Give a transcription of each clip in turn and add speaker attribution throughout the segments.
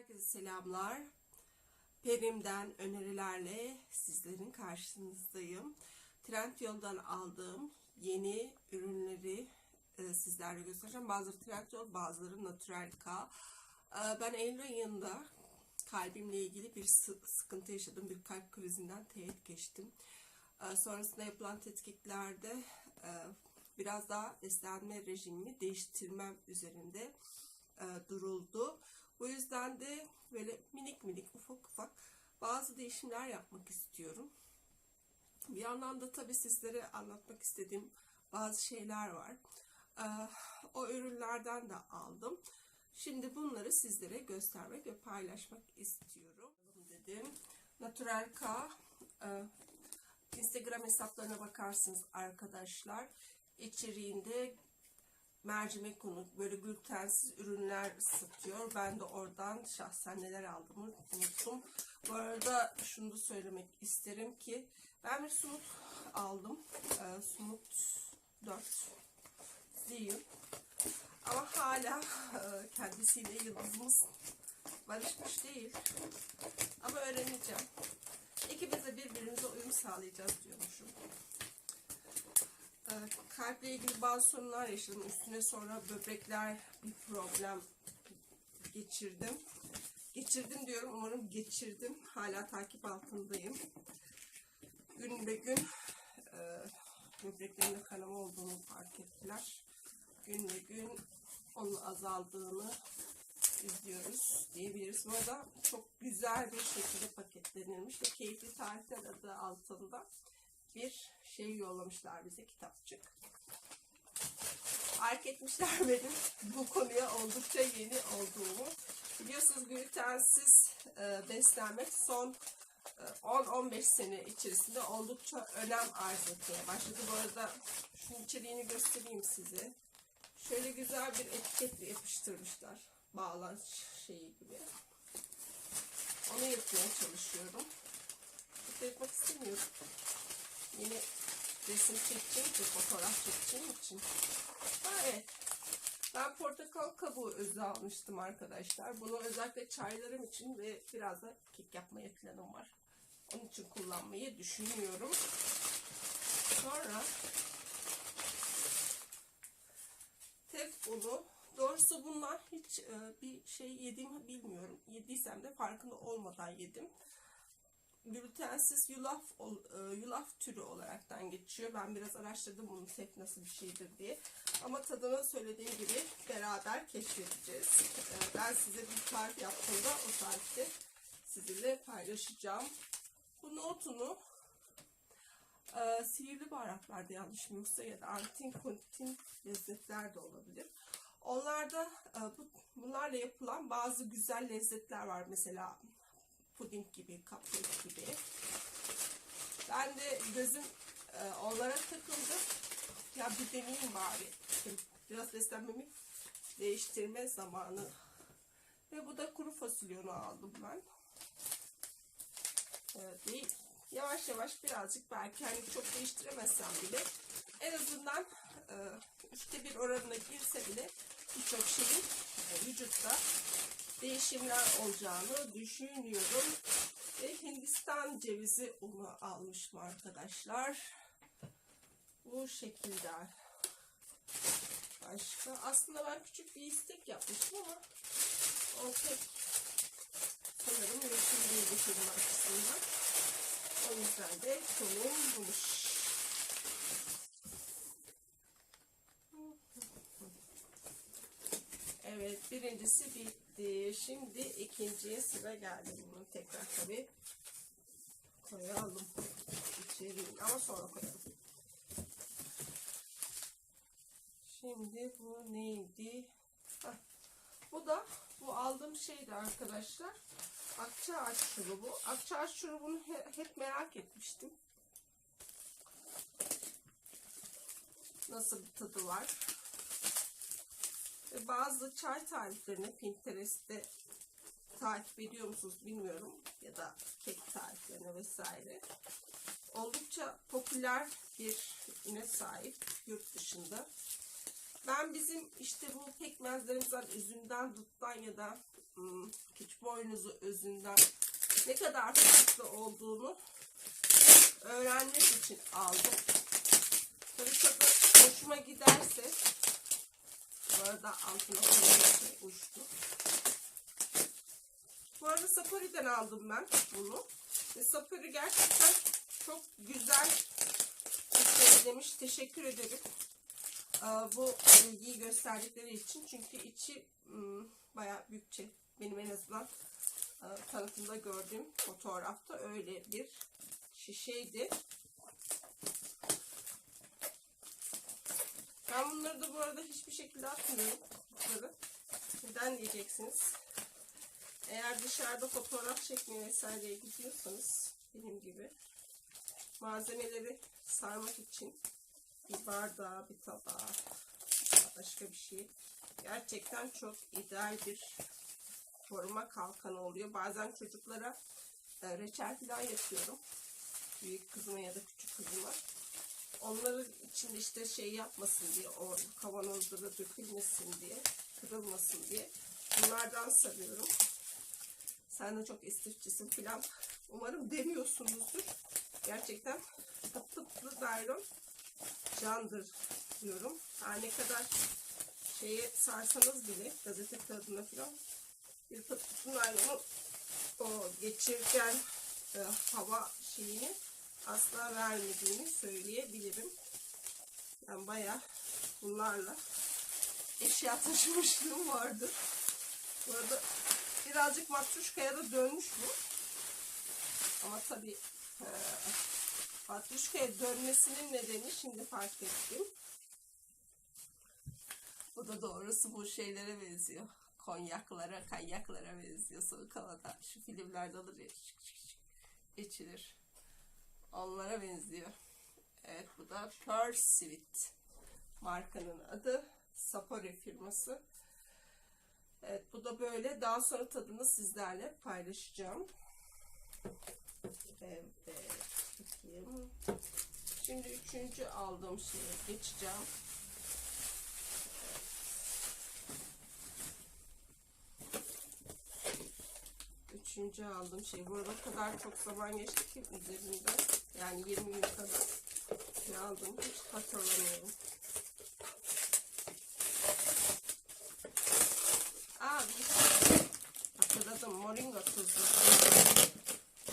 Speaker 1: Herkese selamlar. Perim'den önerilerle sizlerin karşınızdayım. Trendyol'dan aldığım yeni ürünleri e, sizlerle göstereceğim. Bazıları Trendyol, bazıları Natural K. E, ben Eylül ayında kalbimle ilgili bir sı- sıkıntı yaşadım. Bir kalp krizinden teğet geçtim. E, sonrasında yapılan tetkiklerde biraz daha beslenme rejimimi değiştirmem üzerinde duruldu. Bu yüzden de böyle minik minik ufak ufak bazı değişimler yapmak istiyorum. Bir yandan da tabii sizlere anlatmak istediğim bazı şeyler var. Ee, o ürünlerden de aldım. Şimdi bunları sizlere göstermek ve paylaşmak istiyorum. Dedim. Natural K e, Instagram hesaplarına bakarsınız arkadaşlar. İçeriğinde mercimek unu, böyle glutensiz ürünler satıyor. Ben de oradan şahsen neler aldığımı unuttum. Bu arada şunu da söylemek isterim ki ben bir sumut aldım. Ee, sumut 4 Ziyun. Ama hala e, kendisiyle yıldızımız barışmış değil. Ama öğreneceğim. İkimiz de birbirimize uyum sağlayacağız diyormuşum. Ee, kalple ilgili bazı sorunlar yaşadım. Üstüne sonra böbrekler bir problem geçirdim. Geçirdim diyorum. Umarım geçirdim. Hala takip altındayım. Gün be gün e, böbreklerimde kanama olduğunu fark ettiler. Gün be gün onun azaldığını izliyoruz diyebiliriz. Bu arada çok güzel bir şekilde paketlenilmiş ve keyifli tarifler adı altında bir şey yollamışlar bize kitapçık. Fark etmişler benim bu konuya oldukça yeni olduğumu. Biliyorsunuz glutensiz e, beslenmek son e, 10-15 sene içerisinde oldukça önem arz etmeye başladı. Bu arada şunun içeriğini göstereyim size. Şöyle güzel bir etiketle yapıştırmışlar. Bağlaç şeyi gibi. Onu yapmaya çalışıyorum. Çok yapmak istemiyorum yeni resim çekeceğim için, fotoğraf çekeceğim için. Ha, evet. Ben portakal kabuğu özü almıştım arkadaşlar. Bunu özellikle çaylarım için ve biraz da kek yapmaya planım var. Onun için kullanmayı düşünüyorum. Sonra tek unu. Doğrusu bunlar hiç e, bir şey yediğimi bilmiyorum. Yediysem de farkında olmadan yedim glutensiz yulaf e, yulaf türü olaraktan geçiyor. Ben biraz araştırdım bunun tek nasıl bir şeydir diye. Ama tadını söylediğim gibi beraber keşfedeceğiz. E, Ben size bir tarif yaptığımda o tarifte sizinle paylaşacağım. Bu nohutunu e, sihirli baharatlarda yanlış mı yoksa ya da antin kontin lezzetler de olabilir. Onlarda e, bu, bunlarla yapılan bazı güzel lezzetler var. Mesela puding gibi, cupcake gibi. Ben de gözüm e, onlara takıldı. Ya bir deneyeyim bari. Biraz beslenmemi değiştirme zamanı. Ve bu da kuru fasulyonu aldım ben. Evet, değil. Yavaş yavaş birazcık belki hani çok değiştiremezsem bile en azından e, üçte bir oranına girse bile birçok şeyin e, vücutta değişimler olacağını düşünüyorum. Ve Hindistan cevizi unu almışım arkadaşlar. Bu şekilde. Başka. Aslında ben küçük bir istek yapmıştım ama o pek sanırım mümkün değil getirme açısından. O yüzden de konum bulmuş. Evet birincisi bitti. Şimdi ikinciye sıra geldi. Bunu tekrar tabi koyalım. İçeriğini ama sonra koyalım. Şimdi bu neydi? Hah, Bu da bu aldığım şeydi arkadaşlar. Akça ağaç şurubu. Akça ağaç şurubunu he- hep merak etmiştim. Nasıl bir tadı var? Bazı çay tariflerini Pinterest'te takip ediyor musunuz bilmiyorum ya da kek tariflerine vesaire. Oldukça popüler bir üne sahip yurt dışında. Ben bizim işte bu pekmezlerimizden üzümden, duttan ya da hmm, küçük boynuzu özünden ne kadar farklı olduğunu öğrenmek için aldım. Tabii tabii hoşuma giderse bu arada altına şey uçtu. Bu arada Sapori'den aldım ben bunu. Ve Sapori gerçekten çok güzel demiş. Teşekkür ederim. Ee, bu ilgiyi gösterdikleri için. Çünkü içi hmm, bayağı büyükçe. Benim en azından e, tanıtımda gördüğüm fotoğrafta öyle bir şişeydi. Ben bunları da bu arada hiçbir şekilde atmıyorum. Bunları. Neden diyeceksiniz. Eğer dışarıda fotoğraf çekmeye vesaireye gidiyorsanız benim gibi malzemeleri sarmak için bir bardağı, bir tabağı, başka bir şey gerçekten çok ideal bir koruma kalkanı oluyor. Bazen çocuklara e, reçel falan yapıyorum. Büyük kızıma ya da küçük kızıma. Onların içinde işte şey yapmasın diye, o kavanozlara dökülmesin diye, kırılmasın diye bunlardan sarıyorum. Sen de çok istifçisin falan. Umarım demiyorsunuzdur. Gerçekten pıtlı naylon candır diyorum. Her ne kadar şeye sarsanız bile gazete kağıdına falan bir pıt pıtlı naylonun o geçirgen e, hava şeyini asla vermediğini söyleyebilirim. Ben bayağı bunlarla eşya taşımışlığım vardı. Bu arada birazcık matruşkaya da dönmüş bu. Ama tabii e, matruşkaya dönmesinin nedeni şimdi fark ettim. Bu da doğrusu bu şeylere benziyor. Konyaklara, kanyaklara benziyor. Soğuk havada. Şu filmlerde olur ya. şık. Onlara benziyor. Evet bu da Sweet markanın adı. Sapori firması. Evet bu da böyle. Daha sonra tadını sizlerle paylaşacağım. Evet. Bakayım. Şimdi üçüncü aldığım şeye geçeceğim. Üçüncü aldığım şey. Bu arada o kadar çok zaman geçti ki üzerinde. Yani 20 gün kadar ne aldım hiç hatırlamıyorum. Aa bir şey hatırladım. Moringa tuzu.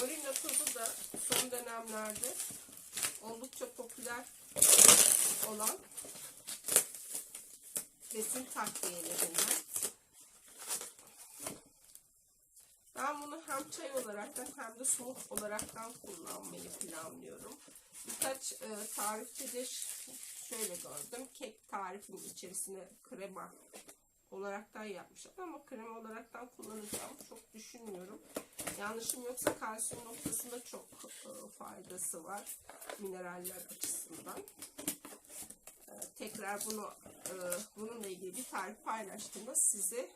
Speaker 1: Moringa tuzu da son dönemlerde oldukça popüler olan besin takviyelerinden. Ben bunu hem çay olaraktan hem de soğuk olaraktan kullanmayı planlıyorum. Birkaç e, tarifte de ş- şöyle gördüm. Kek tarifinin içerisine krema olaraktan yapmışlar ama krema olaraktan kullanacağım çok düşünmüyorum. Yanlışım yoksa kalsiyum noktasında çok e, faydası var mineraller açısından. E, tekrar bunu e, bununla ilgili bir tarif paylaştığımda size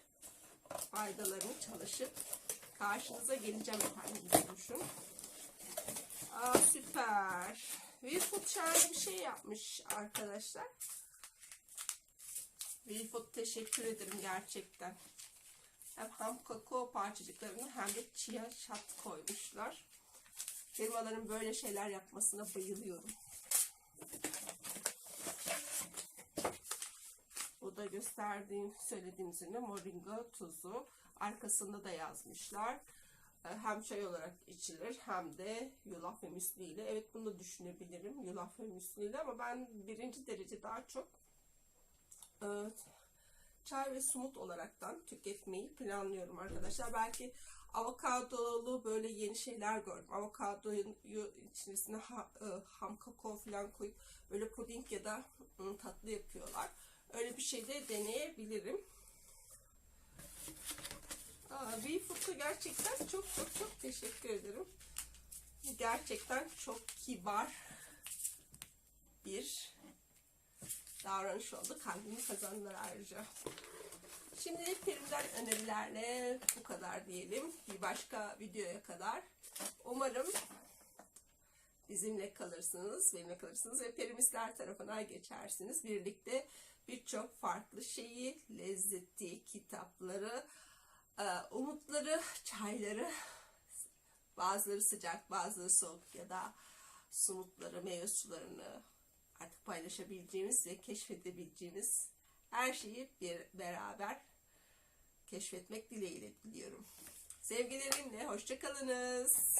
Speaker 1: faydalarını çalışıp karşınıza geleceğim efendim diyormuşum. Aa süper. Wilfood şahane bir şey yapmış arkadaşlar. Wilfood teşekkür ederim gerçekten. Hem kakao parçacıklarını hem de chia şat koymuşlar. Firmaların böyle şeyler yapmasına bayılıyorum. Bu da gösterdiğim, söylediğim üzere moringa tuzu. Arkasında da yazmışlar. Ee, Hem çay olarak içilir hem de yulaf ve müsli ile. Evet bunu da düşünebilirim yulaf ve müsli ile ama ben birinci derece daha çok e, çay ve sumut olaraktan tüketmeyi planlıyorum arkadaşlar. Belki avokadolu böyle yeni şeyler gördüm. Avokadoyu içerisine ha- e, ham kakao falan koyup böyle puding ya da ım, tatlı yapıyorlar. Öyle bir şey de deneyebilirim. Aa, Beyfoot'a gerçekten çok çok çok teşekkür ederim. Gerçekten çok kibar bir davranış oldu. Kalbimi kazandılar ayrıca. Şimdilik Perim'den önerilerle bu kadar diyelim. Bir başka videoya kadar. Umarım bizimle kalırsınız, benimle kalırsınız ve Perimistler tarafına geçersiniz. Birlikte birçok farklı şeyi, lezzeti, kitapları, umutları, çayları, bazıları sıcak, bazıları soğuk ya da sumutları, meyve sularını artık paylaşabileceğimiz ve keşfedebileceğimiz her şeyi bir beraber keşfetmek dileğiyle diliyorum. Sevgilerimle hoşçakalınız.